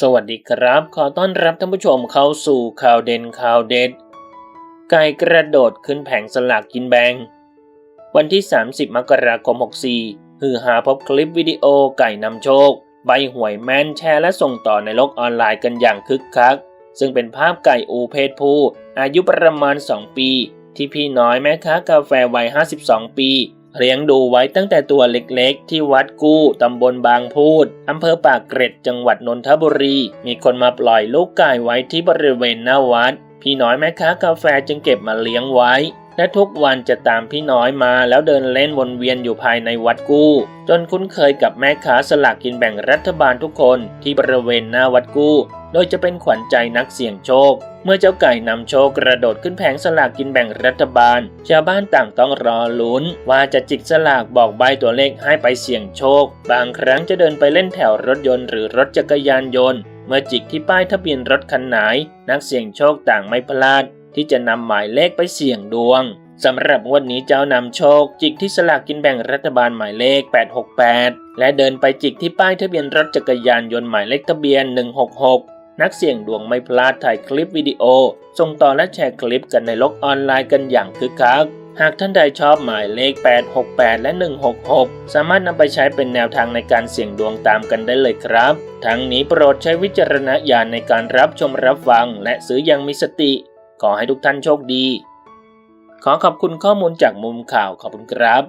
สวัสดีครับ ขอต้อนรับท่านผู้ชมเข้าสู่ข่าวเด่นข่าวเด็ด ไก่กระโดดขึ้นแผงสลากกินแบง วันที่ 30 มกราคม 64 ฮือหาพบคลิปวิดีโอไก่นำโชค ใบหวยแมนแชร์และส่งต่อในโลกออนไลน์กันอย่างคึกคัก ซึ่งเป็นภาพไก่อูเพศผู้อายุประมาณ 2 ปี ที่พี่น้อยแม่ค้ากาแฟวัย 52 ปี เลี้ยงดูไว้ตั้งแต่ตัวเล็กๆ ที่วัดกู้ตำบลบางพูดอำเภอปากเกร็ดจังหวัดนนทบุรี มีคนมาปล่อยลูกไก่ไว้ที่บริเวณหน้าวัด พี่น้อยแม่ค้ากาแฟจึงเก็บมาเลี้ยงไว้ และทุกวันจะตามพี่น้อยมาแล้วเดินเล่นวนเวียนอยู่ภายในวัดกู้ จนคุ้นเคยกับแม่ค้าสลากกินแบ่งรัฐบาลทุกคนที่บริเวณหน้าวัดกู้ โดยจะเป็นขวัญใจนักเสี่ยงโชค เมื่อเจ้าไก่นำโชคกระโดดขึ้นแผงสลากกินแบ่งรัฐบาล ชาวบ้านต่างต้องรอลุ้น ว่าจะจิกสลากบอกใบตัวเลขให้ไปเสี่ยงโชค บางครั้งจะเดินไปเล่นแถวรถยนต์หรือรถจักรยานยนต์ เมื่อจิกที่ป้ายทะเบียนรถคันไหน นักเสี่ยงโชคต่างไม่พลาด ที่จะนำหมายเลขไปเสี่ยงดวงสำหรับวันนี้เจ้านำโชค จิกที่สลากกินแบ่งรัฐบาลหมายเลข 868 และเดินไปจิกที่ป้ายทะเบียนรถจักรยานยนต์หมายเลขทะเบียน 166 นักเสี่ยงดวงไม่พลาดถ่ายคลิปวิดีโอ ส่งต่อและแชร์คลิปกันในโลกออนไลน์กันอย่างคึกคัก หากท่านใดชอบหมายเลข 868 และ 166 สามารถนำไปใช้เป็นแนวทางในการเสี่ยงดวงตามกันได้เลยครับ ทั้งนี้โปรดใช้วิจารณญาณในการรับชมรับฟัง และซื้ออยังมีสติ ขอให้ทุกท่านโชคดี ขอขอบคุณข้อมูลจากมุมข่าวขอบคุณครับ